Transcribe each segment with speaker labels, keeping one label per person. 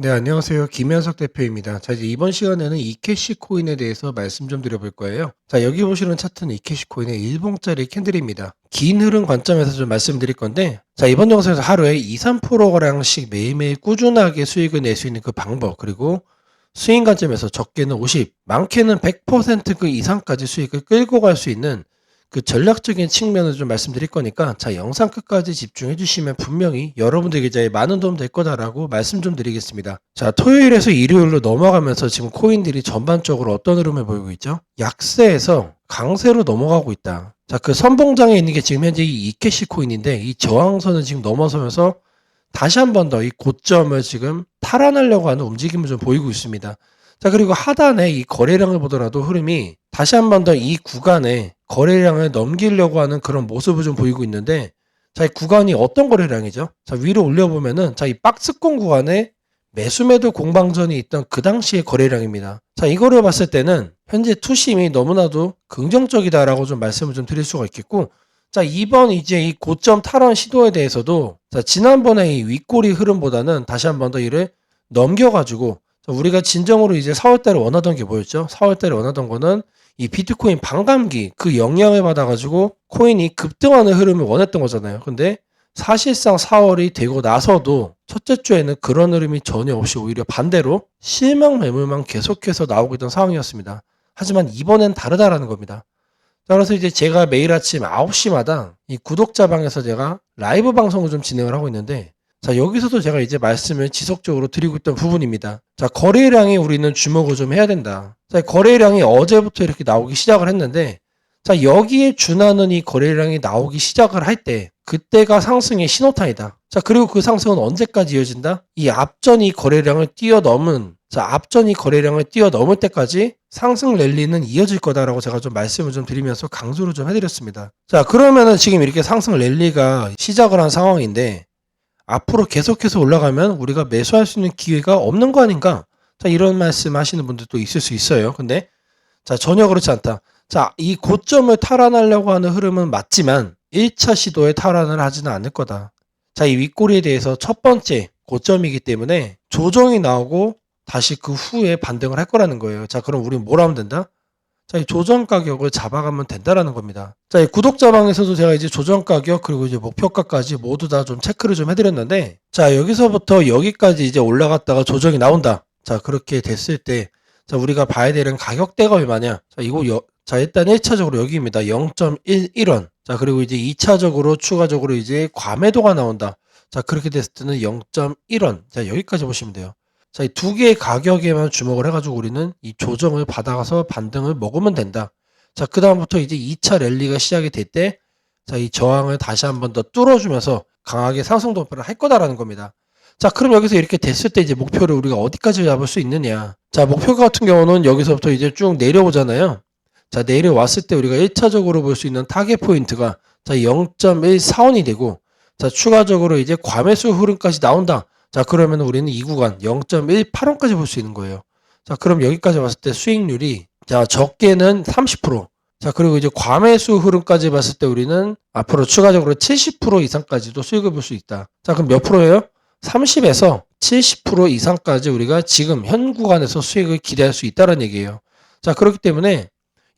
Speaker 1: 네, 안녕하세요. 김현석 대표입니다. 자, 이제 이번 시간에는 이캐시 코인에 대해서 말씀 좀 드려볼 거예요. 자, 여기 보시는 차트는 이캐시 코인의 일봉짜리 캔들입니다. 긴 흐름 관점에서 좀 말씀드릴 건데, 자, 이번 영상에서 하루에 2, 3%가량씩 매일매일 꾸준하게 수익을 낼 수 있는 그 방법, 그리고 수익 관점에서 적게는 50, 많게는 100%그 이상까지 수익을 끌고 갈 수 있는 그 전략적인 측면을 좀 말씀드릴 거니까 자 영상 끝까지 집중해 주시면 분명히 여러분들 계좌에 많은 도움 될 거다라고 말씀 좀 드리겠습니다. 자 토요일에서 일요일로 넘어가면서 지금 코인들이 전반적으로 어떤 흐름을 보이고 있죠? 약세에서 강세로 넘어가고 있다. 자 그 선봉장에 있는 게 지금 현재 이 이캐시 코인인데 이 저항선을 지금 넘어서면서 다시 한 번 더 이 고점을 지금 탈환하려고 하는 움직임을 좀 보이고 있습니다. 자 그리고 하단에 이 거래량을 보더라도 흐름이 다시 한 번 더 이 구간에 거래량을 넘기려고 하는 그런 모습을 좀 보이고 있는데 자, 이 구간이 어떤 거래량이죠? 자, 위로 올려보면은 자, 이 박스권 구간에 매수매도 공방전이 있던 그 당시의 거래량입니다. 자, 이거를 봤을 때는 현재 투심이 너무나도 긍정적이다라고 좀 말씀을 좀 드릴 수가 있겠고 자, 이번 이제 이 고점 탈환 시도에 대해서도 자, 지난번에 이 윗꼬리 흐름보다는 다시 한 번 더 이를 넘겨가지고 자, 우리가 진정으로 이제 4월달에 원하던 게 뭐였죠? 4월달에 원하던 거는 이 비트코인 반감기 그 영향을 받아가지고 코인이 급등하는 흐름을 원했던 거잖아요. 근데 사실상 4월이 되고 나서도 첫째 주에는 그런 흐름이 전혀 없이 오히려 반대로 실망 매물만 계속해서 나오고 있던 상황이었습니다. 하지만 이번엔 다르다라는 겁니다. 자, 그래서 이제 제가 매일 아침 9시마다 이 구독자 방에서 제가 라이브 방송을 좀 진행을 하고 있는데 자, 여기서도 제가 이제 말씀을 지속적으로 드리고 있던 부분입니다. 자, 거래량이 우리는 주목을 좀 해야 된다. 자, 거래량이 어제부터 이렇게 나오기 시작을 했는데, 자, 여기에 준하는 이 거래량이 나오기 시작을 할 때, 그때가 상승의 신호탄이다. 자, 그리고 그 상승은 언제까지 이어진다? 이 앞전이 거래량을 뛰어넘은, 자, 앞전이 거래량을 뛰어넘을 때까지 상승 랠리는 이어질 거다라고 제가 좀 말씀을 좀 드리면서 강조를 좀 해드렸습니다. 자, 그러면은 지금 이렇게 상승 랠리가 시작을 한 상황인데, 앞으로 계속해서 올라가면 우리가 매수할 수 있는 기회가 없는 거 아닌가? 자, 이런 말씀 하시는 분들도 있을 수 있어요. 근데, 자, 전혀 그렇지 않다. 자, 이 고점을 탈환하려고 하는 흐름은 맞지만, 1차 시도에 탈환을 하지는 않을 거다. 자, 이 윗꼬리에 대해서 첫 번째 고점이기 때문에 조정이 나오고 다시 그 후에 반등을 할 거라는 거예요. 자, 그럼 우리는 뭘 하면 된다? 자, 이 조정 가격을 잡아가면 된다라는 겁니다. 자, 이 구독자방에서도 제가 이제 조정 가격 그리고 이제 목표가까지 모두 다 좀 체크를 좀 해드렸는데, 자, 여기서부터 여기까지 이제 올라갔다가 조정이 나온다. 자, 그렇게 됐을 때, 자, 우리가 봐야 되는 가격대가 얼마냐? 자, 이거 여, 자, 일단 1차적으로 여기입니다. 0.11원. 자, 그리고 이제 2차적으로 추가적으로 이제 과매도가 나온다. 자, 그렇게 됐을 때는 0.1원. 자, 여기까지 보시면 돼요. 자, 이 두 개의 가격에만 주목을 해가지고 우리는 이 조정을 받아가서 반등을 먹으면 된다. 자, 그 다음부터 이제 2차 랠리가 시작이 될 때, 자, 이 저항을 다시 한 번 더 뚫어주면서 강하게 상승 돌파를 할 거다라는 겁니다. 자, 그럼 여기서 이렇게 됐을 때 이제 목표를 우리가 어디까지 잡을 수 있느냐. 자, 목표 같은 경우는 여기서부터 이제 쭉 내려오잖아요. 자, 내려왔을 때 우리가 1차적으로 볼 수 있는 타겟 포인트가 자, 0.145원이 되고, 자, 추가적으로 이제 과매수 흐름까지 나온다. 자, 그러면 우리는 이 구간 0.18원까지 볼 수 있는 거예요. 자, 그럼 여기까지 봤을 때 수익률이 자, 적게는 30%. 자, 그리고 이제 과매수 흐름까지 봤을 때 우리는 앞으로 추가적으로 70% 이상까지도 수익을 볼 수 있다. 자, 그럼 몇 프로예요? 30에서 70% 이상까지 우리가 지금 현 구간에서 수익을 기대할 수 있다는 얘기예요. 자, 그렇기 때문에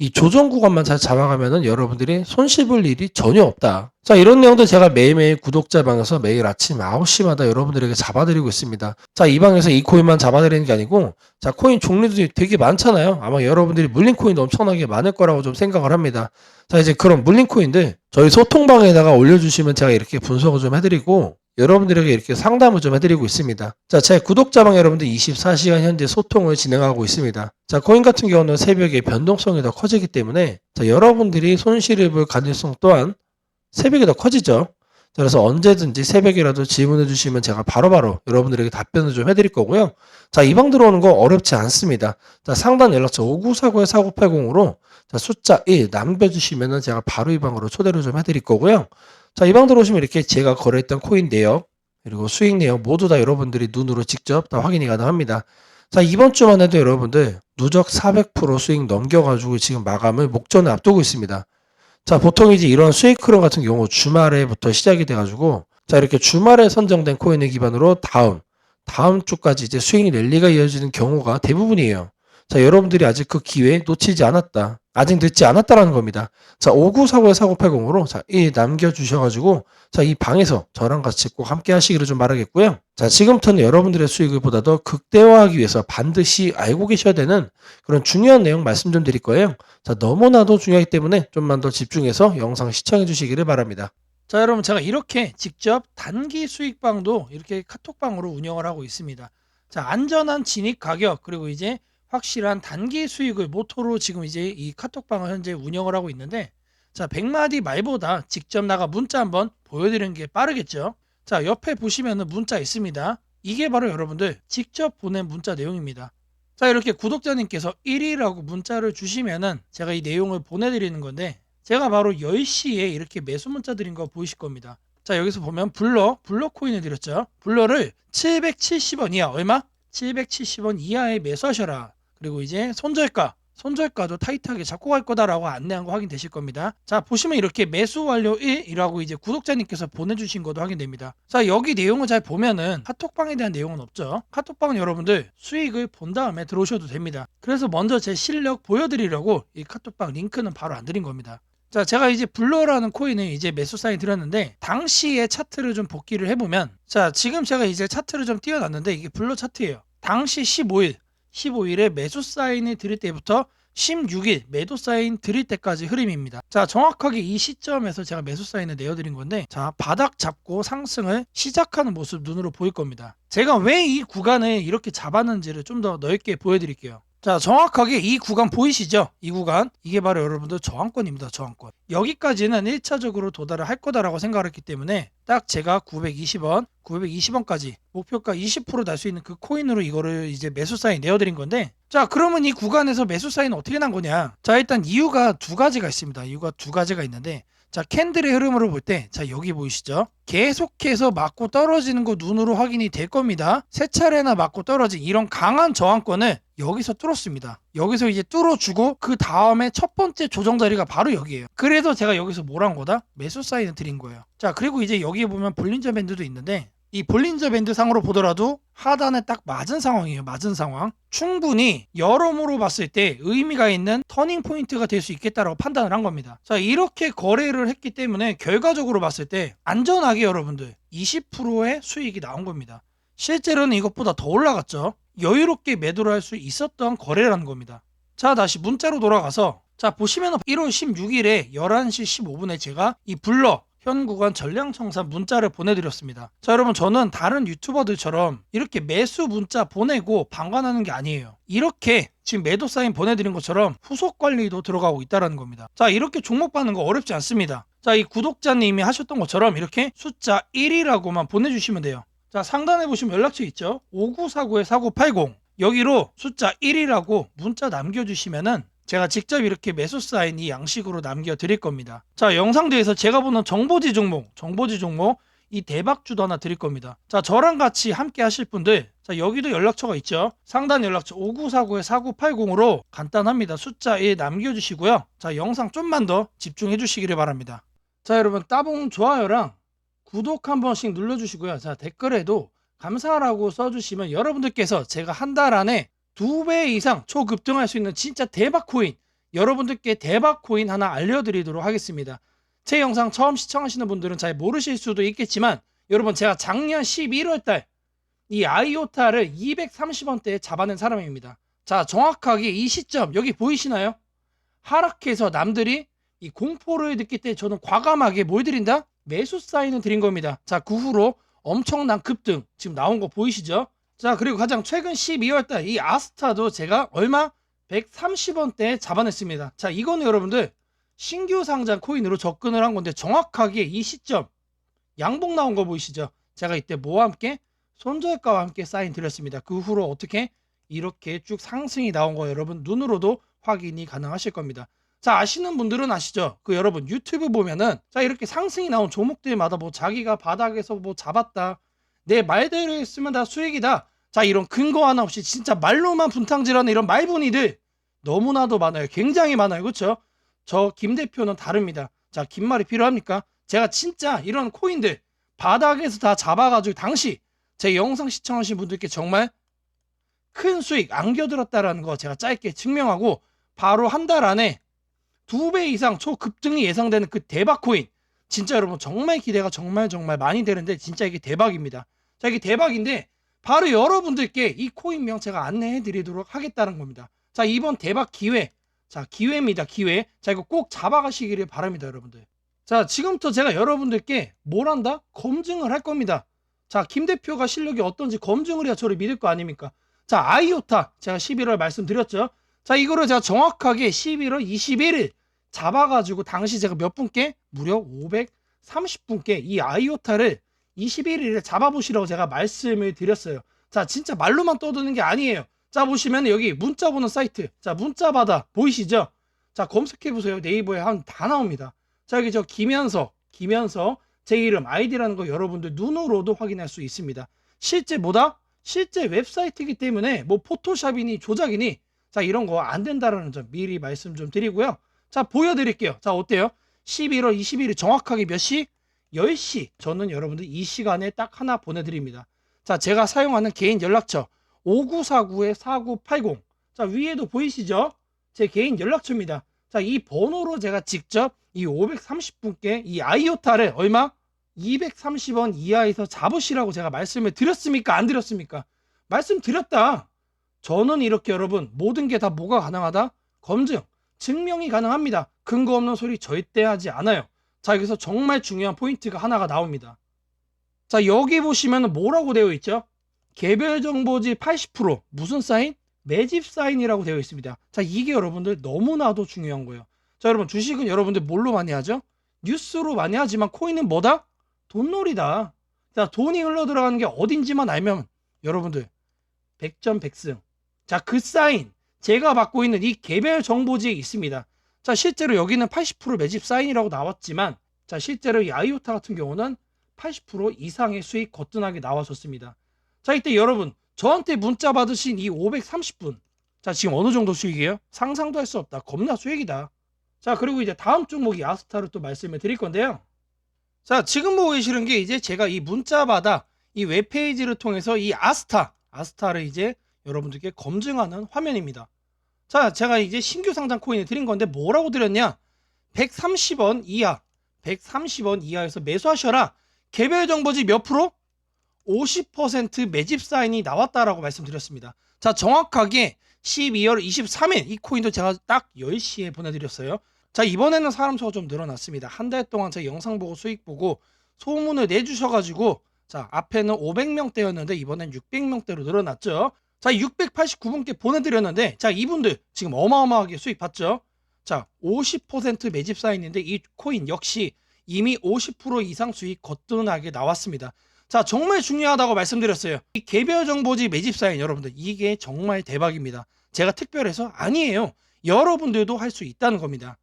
Speaker 1: 이 조정 구간만 잘 잡아가면은 여러분들이 손실 볼 일이 전혀 없다. 자, 이런 내용도 제가 매일매일 구독자 방에서 매일 아침 9시마다 여러분들에게 잡아드리고 있습니다. 자, 이 방에서 이 코인만 잡아드리는 게 아니고, 자, 코인 종류도 되게 많잖아요. 아마 여러분들이 물린 코인도 엄청나게 많을 거라고 좀 생각을 합니다. 자, 이제 그런 물린 코인들 저희 소통방에다가 올려주시면 제가 이렇게 분석을 좀 해드리고, 여러분들에게 이렇게 상담을 좀 해드리고 있습니다. 자, 제 구독자방 여러분들 24시간 현재 소통을 진행하고 있습니다. 자, 코인 같은 경우는 새벽에 변동성이 더 커지기 때문에 자, 여러분들이 손실을 볼 가능성 또한 새벽에 더 커지죠. 자, 그래서 언제든지 새벽이라도 질문해 주시면 제가 바로바로 여러분들에게 답변을 좀 해드릴 거고요. 자, 이 방 들어오는 거 어렵지 않습니다. 자, 상단 연락처 5949-4980으로 자, 숫자 1 남겨주시면은 제가 바로 이 방으로 초대를 좀 해드릴 거고요. 자, 이 방 들어오시면 이렇게 제가 거래했던 코인 내역, 그리고 수익 내역 모두 다 여러분들이 눈으로 직접 다 확인이 가능합니다. 자, 이번 주만 해도 여러분들 누적 400% 수익 넘겨가지고 지금 마감을 목전에 앞두고 있습니다. 자, 보통 이제 이런 수익 흐름 같은 경우 주말에부터 시작이 돼가지고, 자, 이렇게 주말에 선정된 코인을 기반으로 다음, 다음 주까지 이제 수익 랠리가 이어지는 경우가 대부분이에요. 자, 여러분들이 아직 그 기회 놓치지 않았다. 아직 늦지 않았다라는 겁니다. 자, 5949에 4980으로 자, 이 남겨 주셔 가지고 자, 이 방에서 저랑 같이 꼭 함께 하시기를 좀 바라겠고요. 자, 지금부터는 여러분들의 수익을 보다 더 극대화하기 위해서 반드시 알고 계셔야 되는 그런 중요한 내용 말씀 좀 드릴 거예요. 자, 너무나도 중요하기 때문에 좀만 더 집중해서 영상 시청해 주시기를 바랍니다.
Speaker 2: 자 여러분 제가 이렇게 직접 단기 수익방도 이렇게 카톡방으로 운영을 하고 있습니다. 자 안전한 진입 가격 그리고 이제 확실한 단기 수익을 모토로 지금 이제 이 카톡방을 현재 운영을 하고 있는데 자 100마디 말보다 직접 나가 문자 한번 보여드리는 게 빠르겠죠. 자 옆에 보시면은 문자 있습니다. 이게 바로 여러분들 직접 보낸 문자 내용입니다. 자 이렇게 구독자님께서 1위라고 문자를 주시면은 제가 이 내용을 보내드리는 건데 제가 바로 10시에 이렇게 매수 문자 드린 거 보이실 겁니다. 자, 여기서 보면 블러, 블러 코인을 드렸죠. 블러를 770원 이하, 얼마? 770원 이하에 매수하셔라. 그리고 이제 손절가, 손절가도 타이트하게 잡고 갈 거다라고 안내한 거 확인되실 겁니다. 자, 보시면 이렇게 매수 완료 1이라고 이제 구독자님께서 보내주신 것도 확인됩니다. 자, 여기 내용을 잘 보면은 카톡방에 대한 내용은 없죠. 카톡방은 여러분들 수익을 본 다음에 들어오셔도 됩니다. 그래서 먼저 제 실력 보여드리려고 이 카톡방 링크는 바로 안 드린 겁니다. 자, 제가 이제 블러라는 코인을 이제 매수 사인 드렸는데 당시의 차트를 좀 복기를 해보면 자, 지금 제가 이제 차트를 좀 띄워놨는데 이게 블러 차트예요. 당시 15일, 15일에 매수 사인을 드릴 때부터 16일 매도 사인 드릴 때까지 흐름입니다. 자, 정확하게 이 시점에서 제가 매수 사인을 내어드린 건데, 자, 바닥 잡고 상승을 시작하는 모습 눈으로 보일 겁니다. 제가 왜 이 구간을 이렇게 잡았는지를 좀 더 넓게 보여드릴게요. 자, 정확하게 이 구간 보이시죠? 이 구간. 이게 바로 여러분들 저항권입니다. 저항권. 여기까지는 1차적으로 도달을 할 거다라고 생각을 했기 때문에 딱 제가 920원, 920원까지 목표가 20%날 수 있는 그 코인으로 이거를 이제 매수 사인 내어드린 건데 자, 그러면 이 구간에서 매수 사인 어떻게 난 거냐? 자, 일단 이유가 두 가지가 있습니다. 이유가 두 가지가 있는데 자, 캔들의 흐름으로 볼 때, 자, 여기 보이시죠? 계속해서 맞고 떨어지는 거 눈으로 확인이 될 겁니다. 세 차례나 맞고 떨어진 이런 강한 저항권을 여기서 뚫었습니다. 여기서 이제 뚫어주고 그 다음에 첫 번째 조정 자리가 바로 여기에요. 그래서 제가 여기서 뭘 한 거다? 매수 사인을 드린 거예요. 자, 그리고 이제 여기에 보면 볼린저 밴드도 있는데 이 볼린저 밴드 상으로 보더라도 하단에 딱 맞은 상황이에요. 맞은 상황. 충분히 여러모로 봤을 때 의미가 있는 터닝 포인트가 될 수 있겠다라고 판단을 한 겁니다. 자, 이렇게 거래를 했기 때문에 결과적으로 봤을 때 안전하게 여러분들 20%의 수익이 나온 겁니다. 실제로는 이것보다 더 올라갔죠. 여유롭게 매도를 할 수 있었던 거래라는 겁니다. 자, 다시 문자로 돌아가서 자, 보시면 1월 16일에 11시 15분에 제가 이 블러 현 구간 전량청산 문자를 보내드렸습니다. 자, 여러분, 저는 다른 유튜버들처럼 이렇게 매수 문자 보내고 방관하는 게 아니에요. 이렇게 지금 매도 사인 보내드린 것처럼 후속 관리도 들어가고 있다는 겁니다. 자, 이렇게 종목 받는 거 어렵지 않습니다. 자, 이 구독자님이 하셨던 것처럼 이렇게 숫자 1이라고만 보내주시면 돼요. 자, 상단에 보시면 연락처 있죠? 5949-4980. 여기로 숫자 1이라고 문자 남겨주시면은 제가 직접 이렇게 매수 사인 이 양식으로 남겨 드릴 겁니다. 자, 영상 뒤에서 제가 보는 정보지 종목, 정보지 종목, 이 대박주도 하나 드릴 겁니다. 자, 저랑 같이 함께 하실 분들, 자, 여기도 연락처가 있죠. 상단 연락처 5949-4980으로 간단합니다. 숫자 1 남겨주시고요. 자, 영상 좀만 더 집중해 주시기를 바랍니다. 자, 여러분, 따봉 좋아요랑 구독 한 번씩 눌러주시고요. 자, 댓글에도 감사하라고 써주시면 여러분들께서 제가 한 달 안에 두 배 이상 초급등할 수 있는 진짜 대박 코인, 여러분들께 대박 코인 하나 알려드리도록 하겠습니다. 제 영상 처음 시청하시는 분들은 잘 모르실 수도 있겠지만, 여러분, 제가 작년 11월 달 이 아이오타를 230원대에 잡아낸 사람입니다. 자, 정확하게 이 시점, 여기 보이시나요? 하락해서 남들이 이 공포를 느낄 때 저는 과감하게 뭘 드린다? 매수 사인을 드린 겁니다. 자, 그 후로 엄청난 급등 지금 나온 거 보이시죠? 자, 그리고 가장 최근 12월달 이 아스타도 제가 얼마? 130원대에 잡아냈습니다. 자, 이거는 여러분들 신규 상장 코인으로 접근을 한 건데 정확하게 이 시점 양봉 나온 거 보이시죠? 제가 이때 뭐와 함께 손절가와 함께 사인 드렸습니다. 그 후로 어떻게 이렇게 쭉 상승이 나온 거 여러분 눈으로도 확인이 가능하실 겁니다. 자 아시는 분들은 아시죠? 그 여러분 유튜브 보면은 자 이렇게 상승이 나온 종목들마다 뭐 자기가 바닥에서 뭐 잡았다 내 말대로 했으면 다 수익이다 자 이런 근거 하나 없이 진짜 말로만 분탕질하는 이런 말분이들 너무나도 많아요 굉장히 많아요 그렇죠? 저 김 대표는 다릅니다 자 긴 말이 필요합니까? 제가 진짜 이런 코인들 바닥에서 다 잡아가지고 당시 제 영상 시청하신 분들께 정말 큰 수익 안겨들었다라는 거 제가 짧게 증명하고 바로 한 달 안에 두 배 이상 초급등이 예상되는 그 대박 코인 진짜 여러분 정말 기대가 정말 정말 많이 되는데 진짜 이게 대박입니다. 자 이게 대박인데 바로 여러분들께 이 코인명 제가 안내해 드리도록 하겠다는 겁니다. 자 이번 대박 기회 자 기회입니다 기회 자 이거 꼭 잡아가시기를 바랍니다 여러분들. 자 지금부터 제가 여러분들께 뭘 한다? 검증을 할 겁니다. 자 김 대표가 실력이 어떤지 검증을 해야 저를 믿을 거 아닙니까? 자 아이오타 제가 11월 말씀드렸죠. 자 이거를 제가 정확하게 11월 21일 잡아가지고 당시 제가 몇 분께 무려 530분께 이 아이오타를 21일에 잡아보시라고 제가 말씀을 드렸어요. 자 진짜 말로만 떠드는 게 아니에요. 자 보시면 여기 문자 보는 사이트 자 문자 받아 보이시죠? 자 검색해 보세요 네이버에 한 다 나옵니다. 자 여기 저 김현서 김현서 제 이름 아이디라는 거 여러분들 눈으로도 확인할 수 있습니다. 실제 뭐다? 실제 웹사이트이기 때문에 뭐 포토샵이니 조작이니 자 이런 거 안 된다라는 점 미리 말씀 좀 드리고요. 자 보여드릴게요. 자 어때요? 11월 20일 정확하게 몇 시? 10시 저는 여러분들 이 시간에 딱 하나 보내드립니다. 자 제가 사용하는 개인 연락처 5949-4980 자 위에도 보이시죠? 제 개인 연락처입니다. 자 이 번호로 제가 직접 이 530분께 이 아이오타를 얼마? 230원 이하에서 잡으시라고 제가 말씀을 드렸습니까? 안 드렸습니까? 말씀드렸다. 저는 이렇게 여러분 모든 게 다 뭐가 가능하다? 검증, 증명이 가능합니다. 근거 없는 소리 절대 하지 않아요. 자 여기서 정말 중요한 포인트가 하나가 나옵니다. 자 여기 보시면 뭐라고 되어 있죠? 개별 정보지 80% 무슨 사인? 매집 사인이라고 되어 있습니다. 자 이게 여러분들 너무나도 중요한 거예요. 자 여러분 주식은 여러분들 뭘로 많이 하죠? 뉴스로 많이 하지만 코인은 뭐다? 돈놀이다. 자 돈이 흘러 들어가는 게 어딘지만 알면 여러분들 백전백승. 자 그 사인 제가 받고 있는 이 개별 정보지에 있습니다. 자 실제로 여기는 80% 매집 사인이라고 나왔지만 자 실제로 이 아이오타 같은 경우는 80% 이상의 수익 거뜬하게 나와줬습니다. 자 이때 여러분 저한테 문자 받으신 이 530분 자 지금 어느 정도 수익이에요? 상상도 할 수 없다. 겁나 수익이다. 자 그리고 이제 다음 종목이 아스타를 또 말씀을 드릴 건데요. 자 지금 보고 계시는 게 이제 제가 이 문자 받아 이 웹페이지를 통해서 이 아스타 아스타를 이제 여러분들께 검증하는 화면입니다. 자 제가 이제 신규 상장 코인을 드린 건데 뭐라고 드렸냐 130원 이하 130원 이하에서 매수하셔라 개별 정보지 몇 프로? 50% 매집 사인이 나왔다라고 말씀드렸습니다. 자, 정확하게 12월 23일 이 코인도 제가 딱 10시에 보내드렸어요. 자, 이번에는 사람 수가 좀 늘어났습니다. 한 달 동안 제 영상 보고 수익 보고 소문을 내주셔가지고 자, 앞에는 500명대였는데 이번엔 600명대로 늘어났죠. 자, 689분께 보내드렸는데 자, 이분들 지금 어마어마하게 수익 봤죠. 자, 50% 매집 사인인데 이 코인 역시 이미 50% 이상 수익 거뜬하게 나왔습니다. 자, 정말 중요하다고 말씀드렸어요. 이 개별 정보지 매집 사인 여러분들 이게 정말 대박입니다. 제가 특별해서 아니에요. 여러분들도 할 수 있다는 겁니다.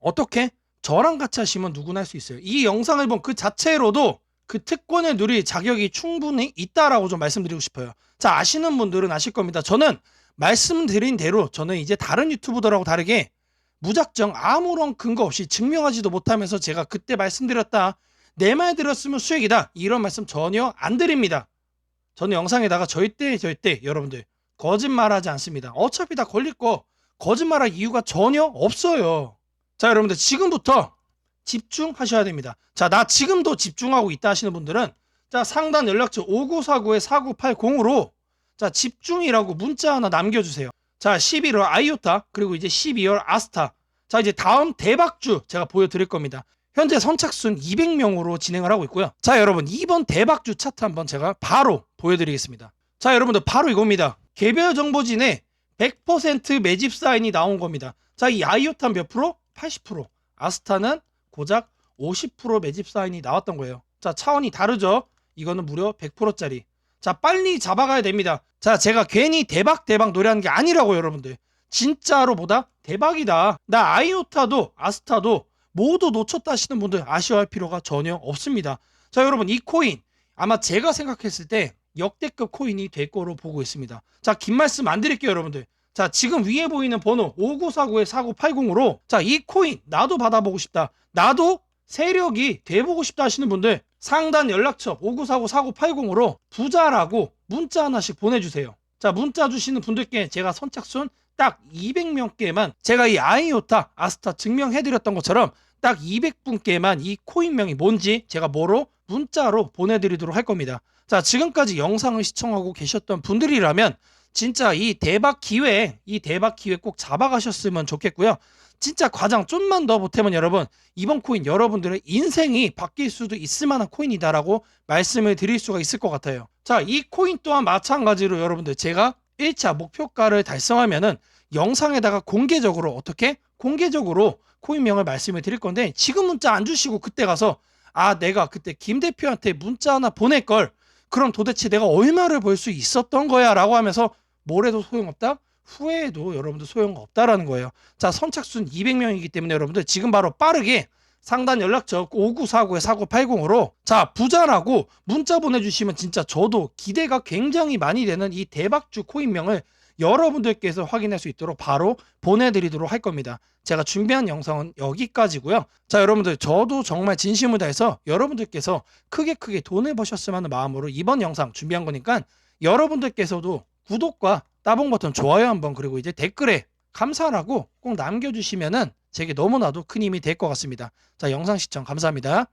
Speaker 2: 어떻게? 저랑 같이 하시면 누구나 할 수 있어요. 이 영상을 본 그 자체로도 그 특권을 누릴 자격이 충분히 있다라고 좀 말씀드리고 싶어요. 자, 아시는 분들은 아실 겁니다. 저는 말씀드린 대로 저는 이제 다른 유튜브들하고 다르게 무작정 아무런 근거 없이 증명하지도 못하면서 제가 그때 말씀드렸다. 내 말 들었으면 수익이다. 이런 말씀 전혀 안 드립니다. 저는 영상에다가 절대 절대 여러분들 거짓말하지 않습니다. 어차피 다 걸릴 거 거짓말할 이유가 전혀 없어요. 자, 여러분들 지금부터 집중하셔야 됩니다. 자, 나 지금도 집중하고 있다 하시는 분들은 자, 상단 연락처 5949-4980으로 자, 집중이라고 문자 하나 남겨 주세요. 자, 11월 아이오타 그리고 이제 12월 아스타. 자, 이제 다음 대박주 제가 보여 드릴 겁니다. 현재 선착순 200명으로 진행을 하고 있고요. 자, 여러분 이번 대박주 차트 한번 제가 바로 보여 드리겠습니다. 자, 여러분들 바로 이겁니다. 개별 정보진에 100% 매집 사인이 나온 겁니다. 자, 이 아이오타 몇 프로? 80%. 아스타는 고작 50% 매집 사인이 나왔던 거예요. 자, 차원이 다르죠? 이거는 무려 100%짜리. 자, 빨리 잡아가야 됩니다. 자, 제가 괜히 대박 대박 노래하는 게 아니라고 여러분들. 진짜로 보다 대박이다. 나 아이오타도 아스타도 모두 놓쳤다 하시는 분들 아쉬워할 필요가 전혀 없습니다. 자, 여러분 이 코인 아마 제가 생각했을 때 역대급 코인이 될 거로 보고 있습니다. 자, 긴 말씀 안 드릴게요, 여러분들. 자, 지금 위에 보이는 번호 5949-4980으로 자, 이 코인 나도 받아보고 싶다. 나도 세력이 돼보고 싶다 하시는 분들 상단 연락처 5949-4980으로 부자라고 문자 하나씩 보내주세요. 자, 문자 주시는 분들께 제가 선착순 딱 200명께만 제가 이 아이오타 아스타 증명해드렸던 것처럼 딱 200분께만 이 코인명이 뭔지 제가 뭐로 문자로 보내드리도록 할 겁니다. 자, 지금까지 영상을 시청하고 계셨던 분들이라면 진짜 이 대박 기회, 이 대박 기회 꼭 잡아가셨으면 좋겠고요. 진짜 과장 좀만 더 보태면 여러분 이번 코인 여러분들의 인생이 바뀔 수도 있을 만한 코인이다라고 말씀을 드릴 수가 있을 것 같아요. 자, 이 코인 또한 마찬가지로 여러분들 제가 1차 목표가를 달성하면은 영상에다가 공개적으로 어떻게 공개적으로 코인명을 말씀을 드릴 건데 지금 문자 안 주시고 그때 가서 아 내가 그때 김 대표한테 문자 하나 보낼 걸 그럼 도대체 내가 얼마를 벌 수 있었던 거야 라고 하면서 뭘 해도 소용없다? 후회해도 여러분들 소용없다라는 거예요. 자, 선착순 200명이기 때문에 여러분들 지금 바로 빠르게 상단 연락처 5949에 4980으로 자, 부자라고 문자 보내주시면 진짜 저도 기대가 굉장히 많이 되는 이 대박주 코인명을 여러분들께서 확인할 수 있도록 바로 보내드리도록 할 겁니다. 제가 준비한 영상은 여기까지고요. 자, 여러분들 저도 정말 진심을 다해서 여러분들께서 크게 크게 돈을 버셨으면 하는 마음으로 이번 영상 준비한 거니까 여러분들께서도 구독과 따봉 버튼 좋아요 한번 그리고 이제 댓글에 감사라고 꼭 남겨주시면은 제게 너무나도 큰 힘이 될 것 같습니다. 자, 영상 시청 감사합니다.